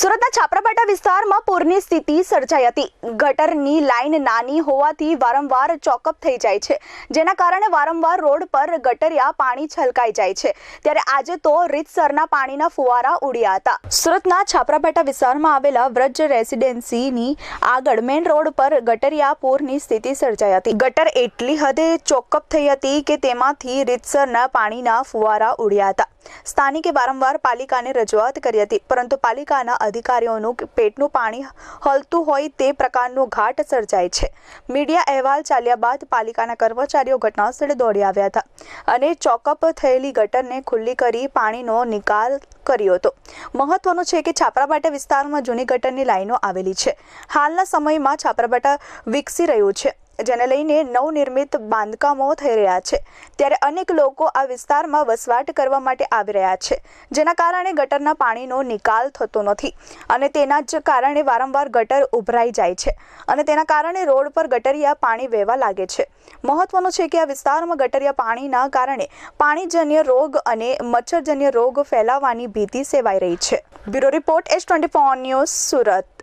સુરતના છાપરાપાટા વિસ્તારમાં પૂરની સ્થિતિ સર્જાઈ હતી. ગટરની લાઈન નાની હોવાથી વારંવાર ચોકઅપ થઈ જાય છે. જેના કારણે વારંવાર રોડ પર ગટરિયા પાણી છલકાઈ જાય છે. ત્યારે આજે તો રીતસરના પાણીના ફુવારા ઉડ્યા હતા. સુરતના છાપરાપાટા વિસ્તારમાં આવેલા વ્રજ રેસિડેન્સીની આગળ મેઇન રોડ પર ગટરિયા પૂરની સ્થિતિ સર્જાઈ હતી. ગટર એટલી હદે ચોકઅપ થઈ હતી કે તેમાંથી રીતસરના પાણીના ફુવારા ઉડ્યા હતા. સ્થાનિકે વારંવાર પાલિકાને રજૂઆત કરી હતી, પરંતુ પાલિકાના અધિકારીઓનું પેટનું પાણી હલતું હોય તે પ્રકારનો ઘાટ સર્જાય છે. મીડિયા અહેવાલ ચાલ્યા બાદ પાલિકાના કર્મચારીઓ ઘટનાસ્થળે દોડી આવ્યા હતા અને ચોકઅપ થયેલી ગટરને ખુલ્લી કરી પાણીનો નિકાલ કર્યો હતો. મહત્વનું છે કે છાપરાબાટા વિસ્તારમાં જૂની ગટરની લાઈનો આવેલી છે. હાલના સમયમાં છાપરાબાટા વિકસી રહ્યું છે. જેને લઈને નવનિર્મિત બાંધકામો થઈ રહ્યા છે. ત્યારે અનેક લોકો આ વિસ્તારમાં વસવાટ કરવા માટે આવી રહ્યા છે. જેના કારણે ગટરના પાણીનો નિકાલ થતો નથી અને તેના જ કારણે વારંવાર ગટર ઉભરાઈ જાય છે અને તેના કારણે રોડ પર ગટરિયા પાણી વહેવા લાગે છે. મહત્વનું છે કે આ વિસ્તારમાં ગટરિયા પાણીના કારણે પાણીજન્ય રોગ અને મચ્છરજન્ય રોગ ફેલાવાની ભીતિ સેવાઈ રહી છે. Bureau report S twenty news Surat.